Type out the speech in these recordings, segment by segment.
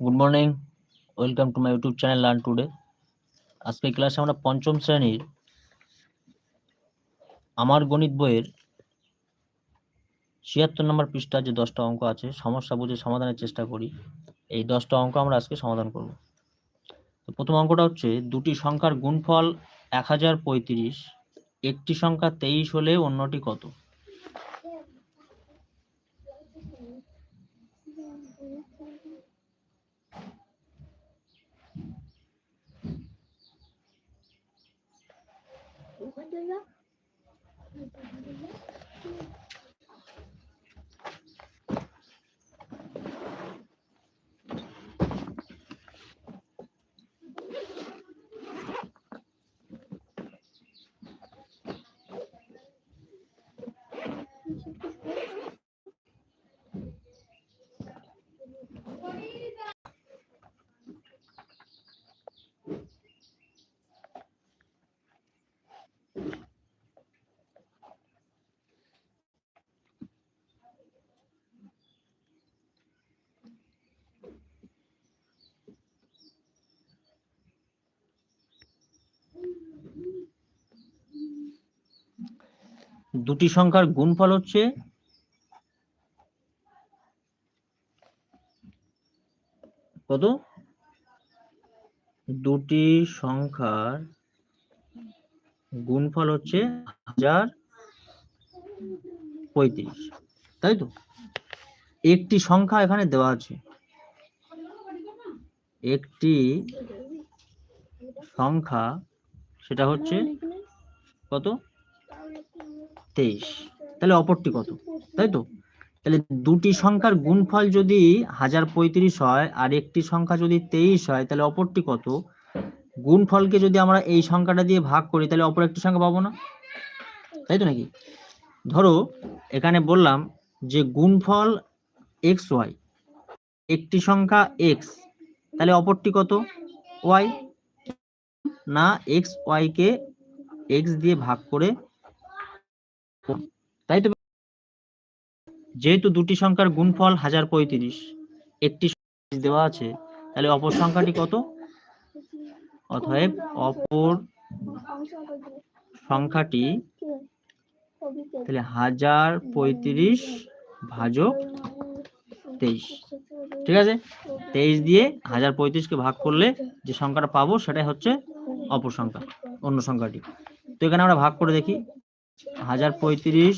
Good morning welcome to my YouTube channel learn today আজকে ক্লাসে আমরা পঞ্চম শ্রেণির আমার গণিত বইয়ের ছিয়াত্তর নম্বর পৃষ্ঠা যে দশটা অঙ্ক আছে, সমস্যা বুঝে সমাধানের চেষ্টা করি। এই দশটা অঙ্ক আমরা আজকে সমাধান করব। তো প্রথম অঙ্কটা হচ্ছে, দুটি সংখ্যার গুণফল এক হাজার পঁয়ত্রিশ, একটি সংখ্যা তেইশ হলে অন্যটি কত? Alhamdulillah. দুটি সংখ্যার গুণফল হচ্ছে কত? দুটি সংখ্যার গুণফল হচ্ছে হাজার পঁয়ত্রিশ, তাই তো? একটি সংখ্যা এখানে দেওয়া আছে। একটি সংখ্যা সেটা হচ্ছে কত? তেইশ। তাহলে অপরটি কত? তাই তো? তাহলে দুটি সংখ্যার গুণফল যদি হাজার পঁয়ত্রিশ হয় আর একটি সংখ্যা যদি তেইশ হয়, তাহলে অপরটি কত? গুণফলকে যদি আমরা এই সংখ্যাটা দিয়ে ভাগ করি, তাহলে অপর একটি সংখ্যা পাবো না? তাই তো নাকি? ধরো, এখানে বললাম যে গুণফল এক্স ওয়াই একটি সংখ্যা এক্স তাহলে অপরটি কত? ওয়াই না এক্স ওয়াই কে এক্স দিয়ে ভাগ করে তাই তো? যেহেতু দুটি সংখ্যার গুণফল হাজার পঁয়ত্রিশ, একটি দেওয়া আছে, তাহলে অপর সংখ্যাটি কত? অতএব অপর সংখ্যাটি তাহলে হাজার পঁয়ত্রিশ ভাজক তেইশ। ঠিক আছে? তেইশ দিয়ে হাজার পঁয়ত্রিশকে ভাগ করলে যে সংখ্যাটা পাবো সেটাই হচ্ছে অপর সংখ্যা, অন্য সংখ্যাটি। তো এখানে আমরা ভাগ করে দেখি। হাজার পঁয়ত্রিশ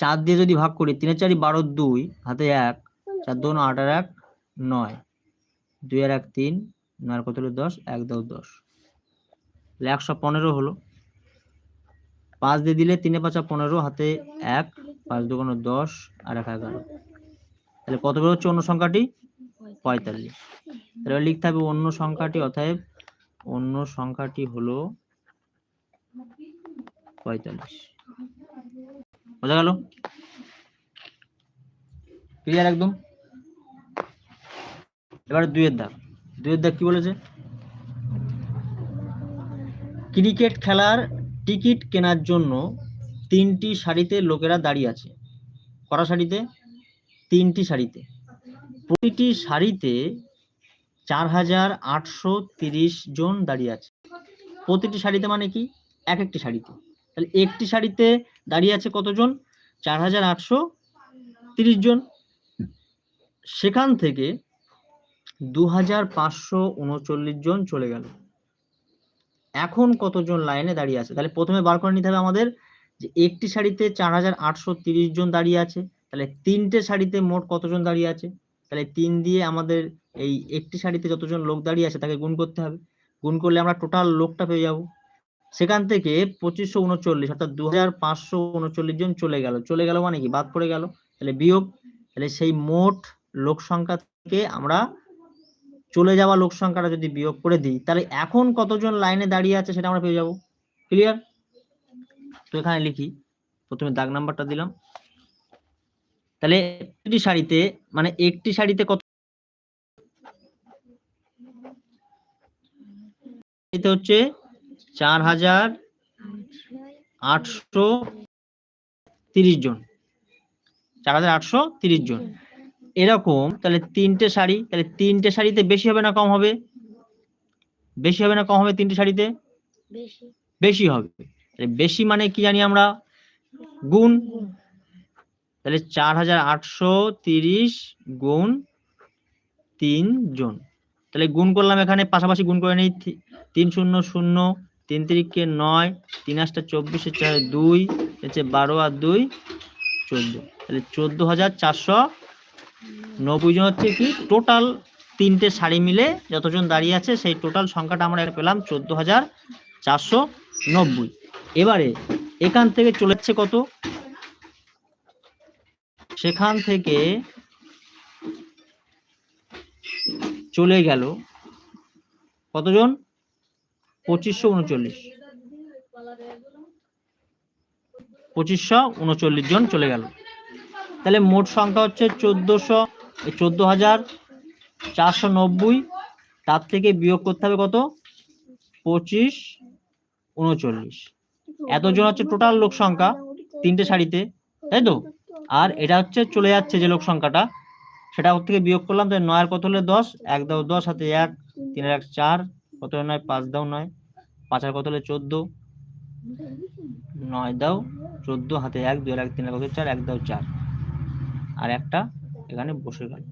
চার দিয়ে যদি ভাগ করি, তিনের চারি বারো দুই, হাতে এক চার দু আট আর এক নয়। দুই আর এক তিন, নয় কত হলো? দশ, এক দশ। তাহলে একশো পনেরো হলো। পাঁচ দিয়ে দিলে তিনে পাঁচা পনেরো, হাতে এক, পাঁচ দুগুণ দশ আর এক এগারো। তাহলে কত বের হচ্ছে অন্য সংখ্যাটি? পঁয়তাল্লিশ। তাহলে লিখতে হবে অন্য সংখ্যাটি, অতএব অন্য সংখ্যাটি হলো পঁয়তাল্লিশ। বোঝা গেল? ক্লিয়ার একদম? এবারে দুইয়ের দাগ দুইয়ের দাগ কি বলেছে? ক্রিকেট খেলার টিকিট কেনার জন্য তিনটি শাড়িতে লোকেরা দাঁড়িয়ে আছে। কটা শাড়িতে তিনটি শাড়িতে প্রতিটি শাড়িতে চার হাজার আটশো তিরিশ জন দাঁড়িয়ে আছে। প্রতিটি শাড়িতে মানে কি? এক একটি শাড়িতে তাহলে একটি শাড়িতে দাঁড়িয়ে আছে কতজন? চার হাজার আটশো তিরিশ জন। সেখান থেকে দু হাজার পাঁচশো উনচল্লিশ জন চলে গেল। এখন কতজন লাইনে দাঁড়িয়ে আছে? তাহলে প্রথমে বার করে নিতে হবে আমাদের যে একটি শাড়িতে চার হাজার আটশো তিরিশ জন দাঁড়িয়ে আছে, তাহলে তিনটে শাড়িতে মোট কতজন দাঁড়িয়ে আছে? তাহলে তিন দিয়ে আমাদের এই একটি শাড়িতে যতজন লোক দাঁড়িয়ে আছে তাকে গুণ করতে হবে। গুণ করলে আমরা টোটাল লোকটা পেয়ে যাব। সেখান থেকে পঁচিশশো উনচল্লিশ অর্থাৎ দু হাজার পাঁচশো উনচল্লিশ জন চলে গেল। চলে গেল মানে কি? বাদ পড়ে গেল। তাহলে বিয়োগ, তাহলে সেই মোট লোক সংখ্যা থেকে আমরা চলে যাওয়া লোক সংখ্যাটা যদি বিয়োগ করে দিই, তাহলে এখন কতজন লাইনে দাঁড়িয়ে আছে সেটা আমরা পেয়ে যাব। ক্লিয়ার তো এখানে লিখি, প্রথমে দাগ নাম্বারটা দিলাম। তাহলে একটি শাড়িতে মানে একটি শাড়িতে কত হচ্ছে চার হাজার আটশো তিরিশ জন। চার হাজার আটশো তিরিশ জন। এরকম তাহলে তিনটে শাড়ি তাহলে তিনটে শাড়িতে বেশি হবে না কম হবে? বেশি হবে না কম হবে তিনটে শাড়িতে? বেশি। হবে। তাহলে বেশি মানে কি জানি আমরা? গুণ। তাহলে চার হাজার আটশো তিরিশ গুণ তিন জন। তাহলে গুণ করলাম এখানে পাশাপাশি গুণ করে নিই তিন শূন্য শূন্য তিন তিরিখকে নয় তিন আটটা চব্বিশে চার দুই হচ্ছে বারো আর দুই চোদ্দ। তাহলে চোদ্দ হাজার চারশো নব্বই জন হচ্ছে কি? টোটাল তিনটে শাড়ি মিলে যতজন দাঁড়িয়ে আছে, সেই টোটাল সংখ্যাটা আমরা পেলাম চোদ্দ হাজার চারশো নব্বই। এবারে এখান থেকে চলে যাচ্ছে কত? সেখান থেকে চলে গেল কতজন? পঁচিশশো উনচল্লিশ। পঁচিশশো উনচল্লিশ জন চলে গেল। তাহলে মোট সংখ্যা হচ্ছে চোদ্দশো চোদ্দ হাজার চারশো নব্বই। তার থেকে বিয়োগ করতে হবে কত? পঁচিশ, উনচল্লিশ। এতজন হচ্ছে টোটাল লোক সংখ্যা, তিনটে শাড়িতে তাই তো? আর এটা হচ্ছে চলে যাচ্ছে যে লোক সংখ্যাটা, সেটা ওর থেকে বিয়োগ করলাম তাই নয়ের কত হলে দশ? এক দাও দশ হাতে এক তিনের এক চার, কত নয়? পাঁচ দাও নয়। পাঁচ আর কত হলে চোদ্দ? নয় দাও, চোদ্দ, হাতে এক আর এক তিনের কত চার এক দাও চার। আর একটা এখানে বসে গেল।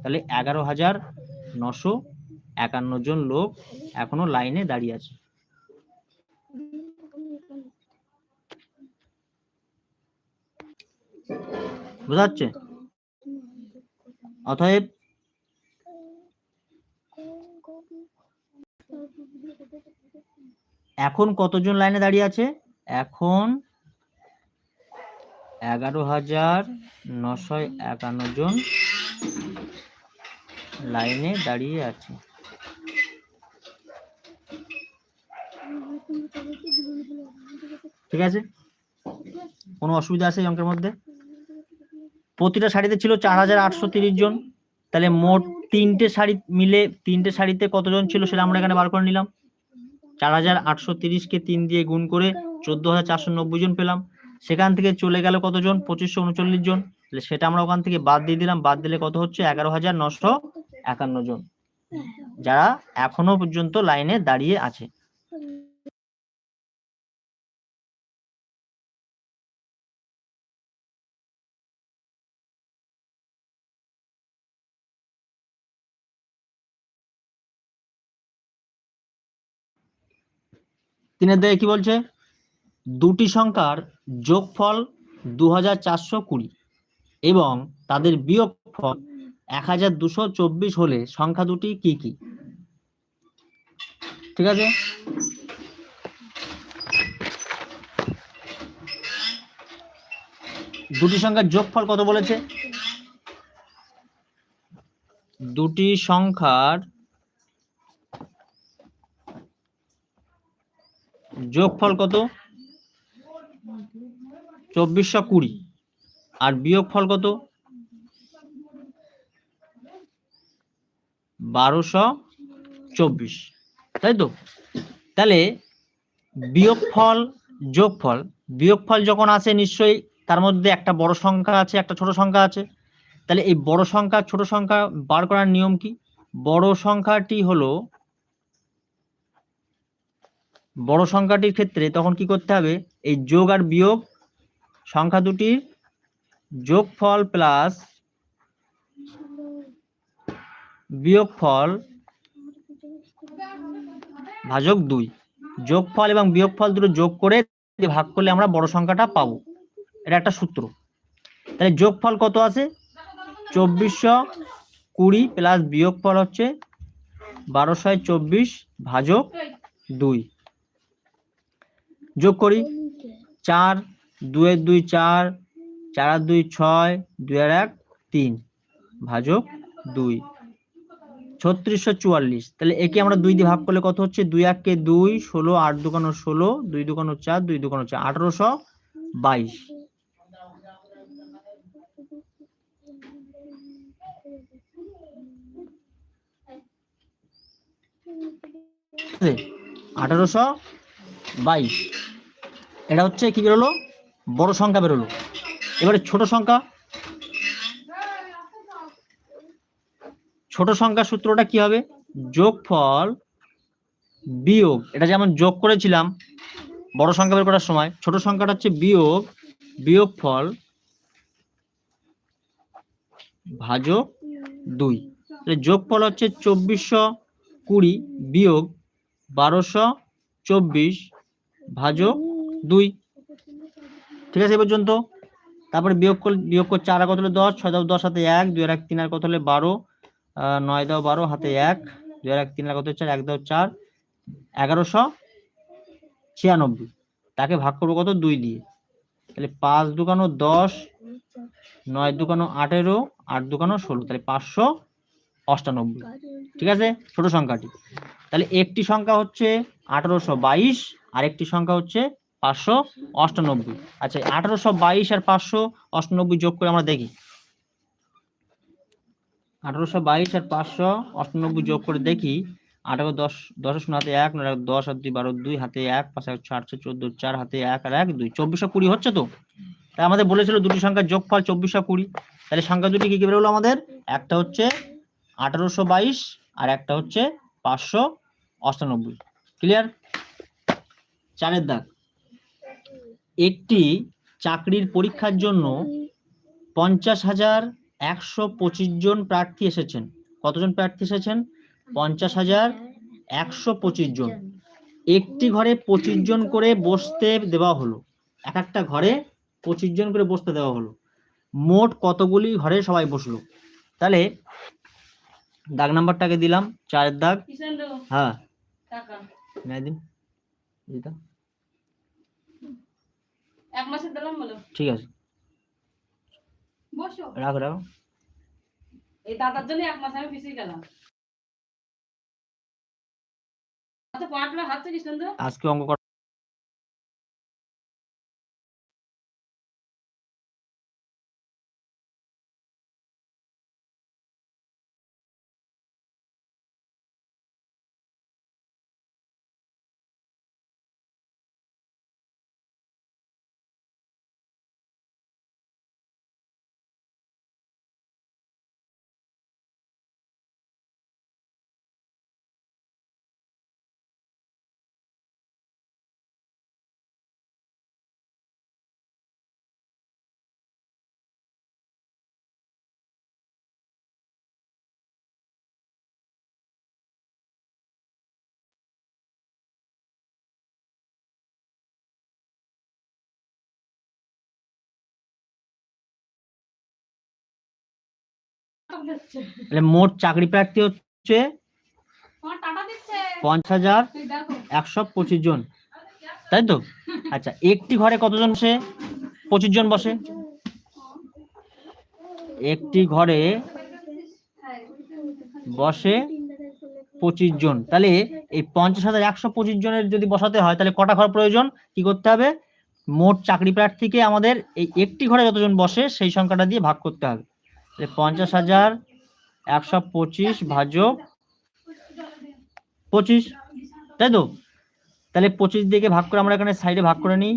তাহলে এগারো হাজার নশো একান্ন জন লোক এখনও লাইনে দাঁড়িয়ে আছে। বোঝা যাচ্ছে? অতএব এখন কতজন লাইনে দাঁড়িয়ে আছে? এখন এগারো হাজার নশো একান্ন জন লাইনে দাঁড়িয়ে আছে। ঠিক আছে? কোনো অসুবিধা আছে অঙ্কের মধ্যে? প্রতিটা শাড়িতে ছিল চার হাজার আটশো তিরিশ জন। তাহলে মোট তিনটে শাড়ি মিলে তিনটে শাড়িতে কতজন ছিল সেটা আমরা এখানে বার করে নিলাম। চার হাজার আটশো তিরিশকে তিন দিয়ে গুণ করে চোদ্দ হাজার চারশো নব্বই জন পেলাম। সেখান থেকে চলে গেল কতজন? পঁচিশশো উনচল্লিশ জন। তাহলে সেটা আমরা ওখান থেকে বাদ দিয়ে দিলাম। বাদ দিলে কত হচ্ছে? এগারো হাজার নশো একান্ন জন। যারা এখনও পর্যন্ত লাইনে দাঁড়িয়ে আছে। তিনের দিকে কি বলছে? দুটি সংখ্যার যোগফল দু হাজার চারশো কুড়ি এবং তাদের বিয়োগফল এক হাজার দুশো চব্বিশ হলে সংখ্যা দুটি কি কি? ঠিক আছে? দুটি সংখ্যার যোগফল কত বলেছে? দুটি সংখ্যার যোগফল কত? চব্বিশশো কুড়ি। আর বিয়োগফল কত? বারোশো চব্বিশ। তাই তো? তাহলে বিয়োগফল, যোগফল, বিয়োগফল যখন আসে নিশ্চয়ই তার মধ্যে একটা বড় সংখ্যা আছে, একটা ছোট সংখ্যা আছে। তাহলে এই বড় সংখ্যা, ছোট সংখ্যা বার করার নিয়ম কি? বড় সংখ্যাটি হলো, বড় সংখ্যাটির ক্ষেত্রে তখন কি করতে হবে? এই যোগ আর বিয়োগ সংখ্যা দুটির যোগফল প্লাস বিয়োগফল ভাজক দুই। যোগফল এবং বিয়োগফল দুটো যোগ করে ভাগ করলে আমরা বড় সংখ্যাটা পাবো। এটা একটা সূত্র। তাহলে যোগফল কত আছে? চব্বিশশো কুড়ি প্লাস বিয়োগফল হচ্ছে বারোশো চব্বিশ ভাজক দুই। যোগ করি। চার দুয়ের দুই চার চার আর দুই ছয়, দুই আর এক তিন, ভাজক দুই। ছত্রিশশো চুয়াল্লিশ। তাহলে একে আমরা দুই দিয়ে ভাগ করলে কত হচ্ছে? দুই এককে দুই, ষোলো আট দোকানো ষোলো, দুই দোকানো চার, দুই দোকানো চার, আঠারোশো বাইশ। আঠারোশো বাইশ। এটা হচ্ছে কি বেরোলো বড় সংখ্যা বেরোলো। এবারে ছোট সংখ্যা, ছোট সংখ্যার সূত্রটা কি হবে? যোগফল বিয়োগ। এটা যেমন যোগ করেছিলাম, বড় সংখ্যা বের করার সময়, ছোট সংখ্যাটা হচ্ছে বিয়োগ বিয়োগ ফল ভাজক দুই। তাহলে যোগফল হচ্ছে চব্বিশশো কুড়ি বিয়োগ বারোশো চব্বিশ ভাজক দুই। ঠিক আছে, এ পর্যন্ত। তারপরে বিয়োগ করলে বিয়োগ করছে আর কত হলে? দশ, ছয় দাও দশ হাতে এক, দুই আর এক তিন আর কত হলে? বারো নয় দাও বারো হাতে এক, দুই আর এক তিন আর কত চার, এক দাও চার, এগারোশো ছিয়ানব্বই। তাকে ভাগ করব কত? দুই দিয়ে। তাহলে পাঁচ দুকানো দশ, নয় দুকানো আঠেরো, আট দুকানো ষোলো। তাহলে পাঁচশো অষ্টানব্বই। ঠিক আছে? ছোট সংখ্যাটি। তাহলে একটি সংখ্যা হচ্ছে আঠারোশো বাইশ আর একটি সংখ্যা হচ্ছে পাঁচশো অষ্টানব্বই। আচ্ছা আঠারোশো বাইশ আর পাঁচশো অষ্টানব্বই যোগ করে আমরা দেখি। আঠারোশো বাইশ আর পাঁচশো অষ্টানব্বই যোগ করে দেখি, আঠারো দশ, দশের শূন্য হাতে এক, নয়, দশ আর দুই, বারো, দুই হাতে এক, পাঁচ, এক আটশো চোদ্দ, চার হাতে এক আর এক, দুই। চব্বিশশো কুড়ি হচ্ছে তো? তাই আমাদের বলেছিল দুটি সংখ্যার যোগফল চব্বিশশো কুড়ি। তাহলে সংখ্যা দুটি কি কি বেরোলো আমাদের? একটা হচ্ছে আঠারোশো বাইশ আর একটা হচ্ছে পাঁচশো অষ্টানব্বই। ক্লিয়ার চারের দাগ। একটি চাকরির পরীক্ষার জন্য পঞ্চাশ হাজার একশো পঁচিশ জন প্রার্থী এসেছেন। কতজন প্রার্থী এসেছেন? পঞ্চাশ হাজার একশো পঁচিশ জন। একটি ঘরে পঁচিশ জন করে বসতে দেওয়া হলো। এক একটা ঘরে পঁচিশ জন করে বসতে দেওয়া হলো। মোট কতগুলি ঘরে সবাই বসল? তাহলে দাগ নাম্বারটাকে দিলাম চারের দাগ। হ্যাঁ। দিন এক মাসের দিলাম বলো। ঠিক আছে। বসো। রাখ রাখ। এই দাদার জন্য এক মাস আমি পিছিয়ে গেলাম। আচ্ছা আজকে অঙ্ক তাহলে মোট চাকরি প্রার্থী হচ্ছে পঞ্চাশ হাজার একশো পঁচিশ জন। তাই তো? আচ্ছা একটি ঘরে কতজন বসে? পঁচিশ জন বসে। একটি ঘরে বসে পঁচিশ জন। তাহলে এই পঞ্চাশ হাজার একশো পঁচিশ জনের যদি বসাতে হয় তাহলে কটা ঘর প্রয়োজন? কি করতে হবে? মোট চাকরি প্রার্থীকে আমাদের এই একটি ঘরে যতজন বসে সেই সংখ্যাটা দিয়ে ভাগ করতে হবে। তাহলে পঞ্চাশ হাজার একশো পঁচিশ ভাজক পঁচিশ, তাই তো? তাহলে পঁচিশ দিকে ভাগ করে আমরা এখানে সাইডে ভাগ করে নিই।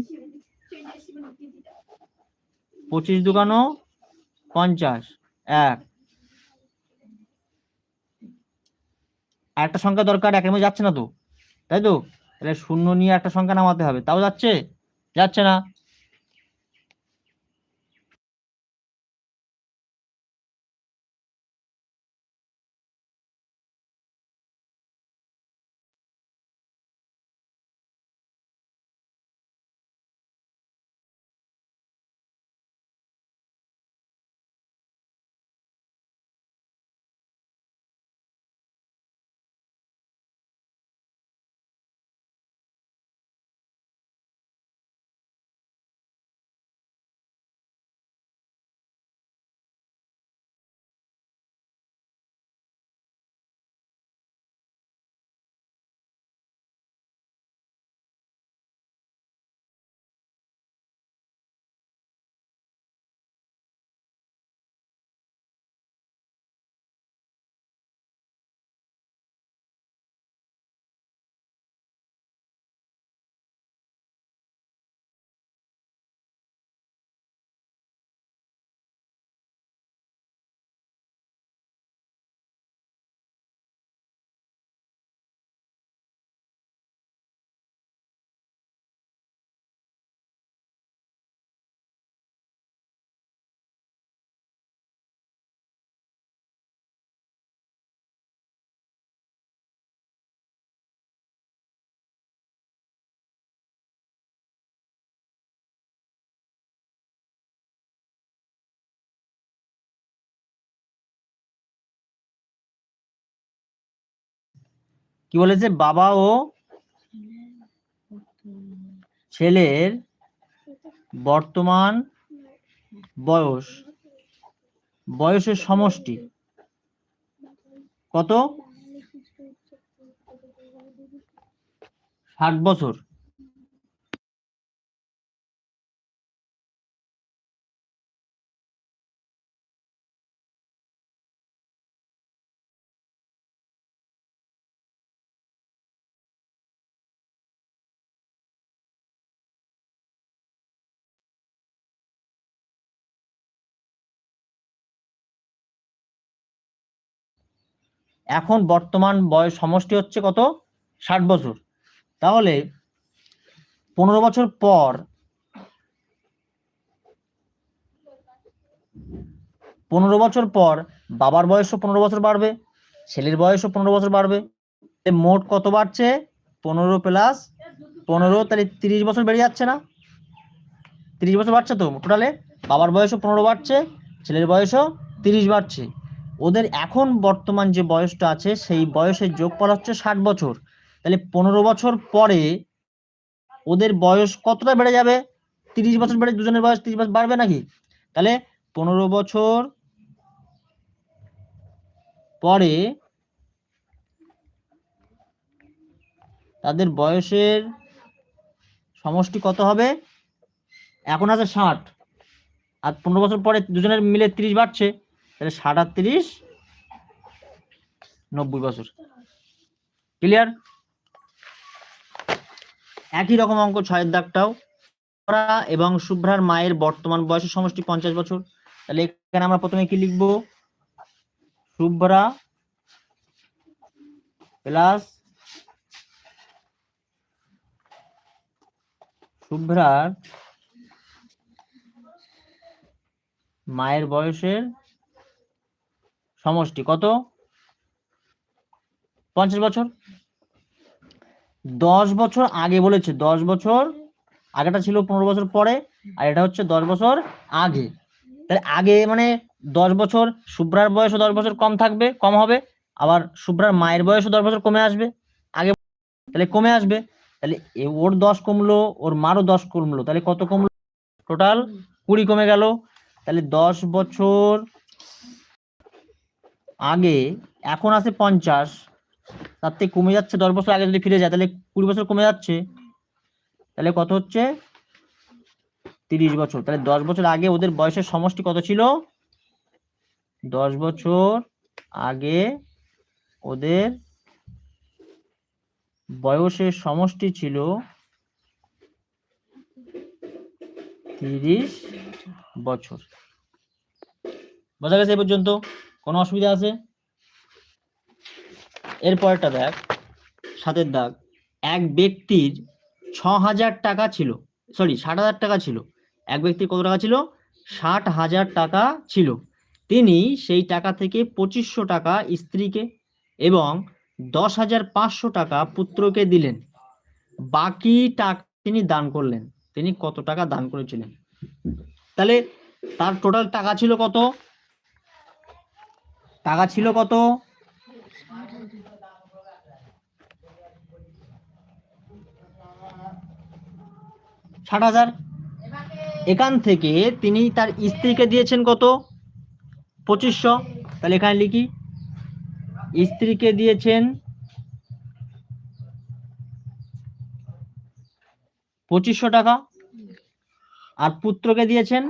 পঁচিশ দুগানো পঞ্চাশ, এক। একটা সংখ্যা দরকার, একের মধ্যে যাচ্ছে না তো, তাই তো? তাহলে শূন্য নিয়ে একটা সংখ্যা নামাতে হবে, তাও যাচ্ছে? যাচ্ছে না। কি বলেছে বাবা ও ছেলের বর্তমান বয়স বয়সের সমষ্টি। কত? ষাট বছর। এখন বর্তমান বয়স সমষ্টি হচ্ছে কত? ষাট বছর। তাহলে পনেরো বছর পর পনেরো বছর পর বাবার বয়সও পনেরো বছর বাড়বে, ছেলের বয়সও পনেরো বছর বাড়বে। মোট কত বাড়ছে? পনেরো প্লাস পনেরো, তাহলে তিরিশ বছর বেড়ে যাচ্ছে না? তিরিশ বছর বাড়ছে তো টোটালে বাবার বয়সও পনেরো বাড়ছে, ছেলের বয়সও তিরিশ বাড়ছে। ওদের এখন বর্তমান যে বয়সটা আছে, সেই বয়সের যোগফল হচ্ছে ষাট বছর। তাহলে পনেরো বছর পরে ওদের বয়স কতটা বেড়ে যাবে? তিরিশ বছর বেড়ে, দুজনের বয়স তিরিশ বছর বাড়বে নাকি? তাহলে পনেরো বছর পরে তাদের বয়সের সমষ্টি কত হবে? এখন আছে ষাট। আর পনেরো বছর পরে দুজনের মিলে তিরিশ বাড়ছে। তাহলে আর নব্বই বছর। ক্লিয়ার একই রকম অঙ্ক, ছয়ের দাগটাও। এবং শুভ্রার মায়ের বর্তমান বয়সের সমষ্টি পঞ্চাশ বছর। তাহলে এখানে আমরা প্রথমে কি লিখব? শুভ্রা প্লাস শুভ্রার মায়ের বয়সের সমষ্টি কত? পঞ্চাশ বছর। দশ বছর আগে বলেছে, দশ বছর আগেটা ছিল পনেরো বছর পরে, আর এটা হচ্ছে দশ বছর আগে। তাহলে আগে মানে দশ বছর শুভ্রার বয়সও দশ বছর কম থাকবে, কম হবে। আবার শুভ্রার মায়ের বয়সও দশ বছর কমে আসবে। আগে তাহলে কমে আসবে। তাহলে ওর দশ কমলো, ওর মারও দশ কমলো, তাহলে কত কমলো? টোটাল কুড়ি কমে গেল। তাহলে দশ বছর আগে, এখন আছে পঞ্চাশ। তার থেকে কমে যাচ্ছে দশ বছর আগে যদি ফিরে যায়, তাহলে কুড়ি বছর কমে যাচ্ছে। তাহলে কত হচ্ছে? তিরিশ বছর। তাহলে দশ বছর আগে ওদের বয়সের সমষ্টি কত ছিল? দশ বছর আগে ওদের বয়সের সমষ্টি ছিল তিরিশ বছর। বোঝা গেছে এ পর্যন্ত? কোনো অসুবিধা আছে? এরপরটা দেখ, সাতের দাগ। এক ব্যক্তির ছ হাজার টাকা ছিল সরি ষাট হাজার টাকা ছিল। এক ব্যক্তির কত টাকা ছিল? ষাট হাজার টাকা ছিল। তিনি সেই টাকা থেকে পঁচিশশো টাকা স্ত্রীকে এবং দশ হাজার পাঁচশো টাকা পুত্রকে দিলেন। বাকি টাকা তিনি দান করলেন। তিনি কত টাকা দান করেছিলেন? তাহলে তার টোটাল টাকা ছিল কত? টাকা ছিল কত? ষাট হাজার। এখান থেকে তিনি তার স্ত্রীকে দিয়েছেন কত? পঁচিশশো। তাহলে এখানে লিখি। স্ত্রীকে দিয়েছেন পঁচিশশো টাকা। আর পুত্রকে দিয়েছেন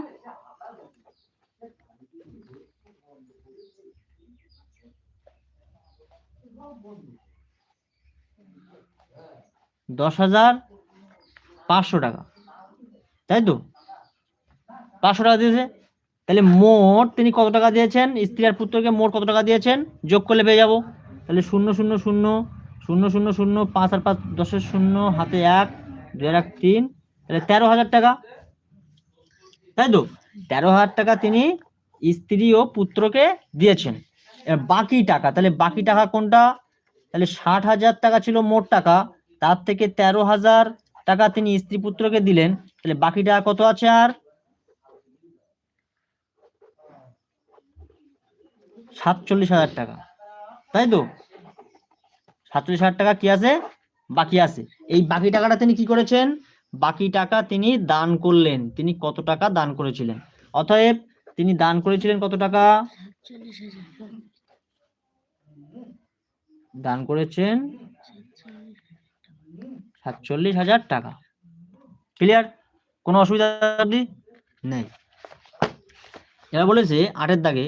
দশ হাজার পাঁচশো টাকা। তাই তো? পাঁচশো টাকা দিয়েছে। তাহলে মোট তিনি কত টাকা দিয়েছেন? স্ত্রী আর পুত্রকে মোট কত টাকা দিয়েছেন? যোগ করলে পেয়ে যাব। তাহলে শূন্য শূন্য শূন্য শূন্য শূন্য শূন্য, পাঁচ আর পাঁচ, দশের শূন্য, হাতে এক, দুই এক, তিন। তাহলে তেরো হাজার টাকা। তাই তো? তেরো হাজার টাকা তিনি স্ত্রী ও পুত্রকে দিয়েছেন। বাকি টাকা, তাহলে বাকি টাকা কোনটা? তাহলে ষাট হাজার টাকা ছিল মোট টাকা। তার থেকে তেরো হাজার টাকা তিনি স্ত্রী পুত্রকে দিলেন। তাহলে বাকি টাকা কত আছে আর? সাতচল্লিশ হাজার টাকা। তাই তো? সাতচল্লিশ হাজার টাকা কি আছে? বাকি আছে। এই বাকি টাকাটা তিনি কি করেছেন? বাকি টাকা তিনি দান করলেন। তিনি কত টাকা দান করেছিলেন? অতএব তিনি দান করেছিলেন কত টাকা? দান করেছেন সাতচল্লিশ হাজার টাকা। ক্লিয়ার কোনো অসুবিধা নেই। এবার বলেছে আটের দাগে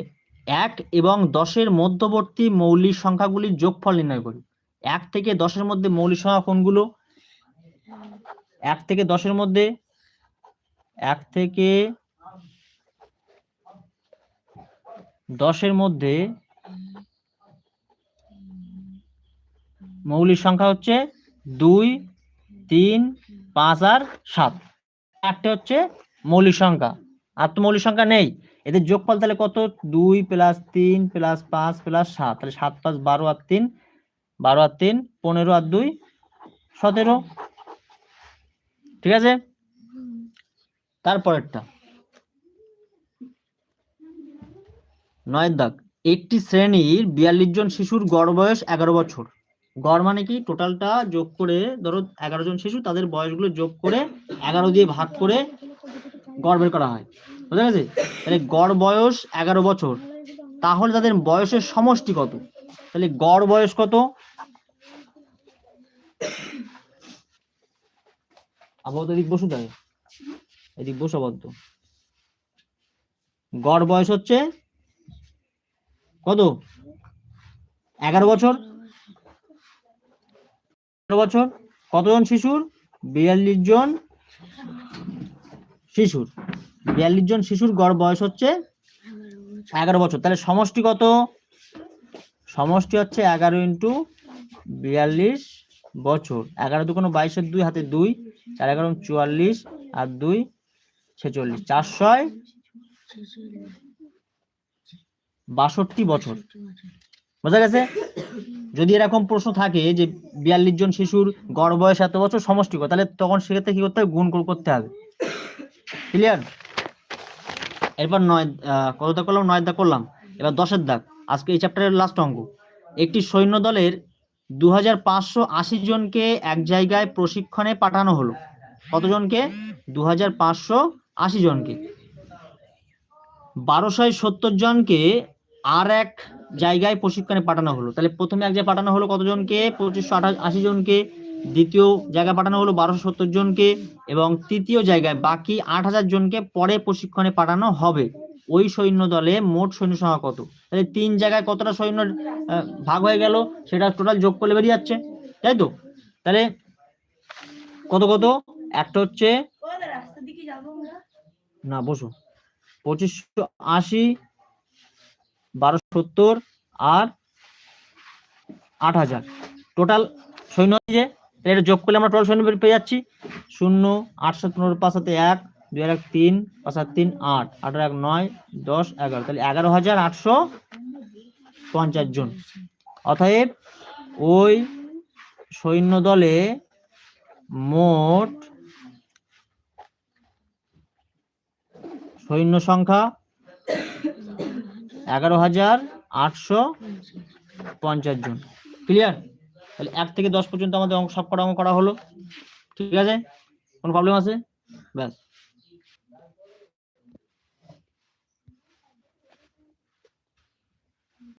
এক এবং দশের মধ্যবর্তী মৌলিক সংখ্যাগুলির যোগফল নির্ণয় করি। এক থেকে দশের মধ্যে মৌলিক সংখ্যা কোনগুলো? এক থেকে দশের মধ্যে? এক থেকে দশের মধ্যে মৌলিক সংখ্যা হচ্ছে দুই তিন পাঁচ আর সাত। চারটে হচ্ছে মৌলিক সংখ্যা। আর তো মৌলিক সংখ্যা নেই। এদের যোগফল তাহলে কত? দুই প্লাস তিন প্লাস পাঁচ প্লাস সাত। তাহলে সাত পাঁচ বারো আর তিন বারো আর তিন পনেরো আর দুই সতেরো। ঠিক আছে? তারপরেরটা। নয়ের দাগ। একটি শ্রেণির বিয়াল্লিশ জন শিশুর গড় বয়স এগারো বছর। গড় মানে কি? টোটালটা যোগ করে ধরো এগারো জন শিশু, তাদের বয়সগুলো যোগ করে এগারো দিয়ে ভাগ করে গড় বের করা হয়। বুঝা গেছে তাহলে গড় বয়স এগারো বছর। তাহলে তাদের বয়সের সমষ্টি কত? তাহলে গড় বয়স কত? আপাতত এদিক বসু তাই এদিক বসো আপাতত। গড় বয়স হচ্ছে কত? এগারো বছর। বছর। কতজন শিশুর? বিয়াল্লিশ জন শিশুর। বিয়াল্লিশ জন শিশুর গড় বয়স হচ্ছে এগারো বছর। তাহলে সমষ্টি কত? সমষ্টি হচ্ছে এগারো ইন্টু বিয়াল্লিশ বছর। এগারো দুকোনো বাইশের দুই হাতে দুই, চার এগারো চুয়াল্লিশ আর দুই ছেচল্লিশ। চারশয় বাষট্টি বছর। বোঝা গেছে? যদি এরকম প্রশ্ন থাকে যে বিয়াল্লিশ জন শিশুর গড় বয়স এত বছর সমষ্টি কত তাহলে তখন সেক্ষেত্রে কি করতে হবে? গুণ করে করতে হবে। ক্লিয়ার এরপর নয় আহ, কতটা করলাম? নয় দাগ করলাম। এবার দশের দাগ। আজকে এই চ্যাপ্টারের লাস্ট অঙ্ক। একটি সৈন্য দলের দু হাজার পাঁচশো আশি জনকে এক জায়গায় প্রশিক্ষণে পাঠানো হলো। কতজনকে? দু হাজার পাঁচশো আশি জনকে। বারোশো সত্তর জনকে আর এক জায়গায় প্রশিক্ষণে পাঠানো হলো। তাহলে প্রথমে এক জায়গায় পাঠানো হলো কতজনকে? পঁচিশশো আঠাশ আশি জনকে। দ্বিতীয় জায়গায় পাঠানো হলো বারোশো সত্তর জনকে। এবং তৃতীয় জায়গায় বাকি আট হাজার জনকে পরে প্রশিক্ষণে পাঠানো হবে। ওই সৈন্য দলে মোট সৈন্য সংখ্যা কত? তাহলে তিন জায়গায় কতটা সৈন্য ভাগ হয়ে গেল? সেটা টোটাল যোগ করলে বেরিয়ে যাচ্ছে। তাই তো? তাহলে কত কত? একটা হচ্ছে না বসো। পঁচিশশো আশি বারোশো সত্তর আর আট হাজার। টোটাল সৈন্য যে এটা যোগ করলে আমরা টোটাল সৈন্য পেয়ে যাচ্ছি। শূন্য, আটশো পনেরো পাঁচ সাথে এক, দুই এক, তিন পাঁচ সাত, তিন, আট আট এক, নয়, দশ, এগারো। তাহলে এগারো হাজার আটশো পঞ্চাশ জন। অতএব ওই সৈন্য দলে মোট সৈন্য সংখ্যা এগারো হাজার আটশো পঞ্চাশ জন। ক্লিয়ার তাহলে এক থেকে দশ পর্যন্ত আমাদের অঙ্ক সব কটা অঙ্ক করা হলো। ঠিক আছে? কোনো প্রবলেম আছে? ব্যাস।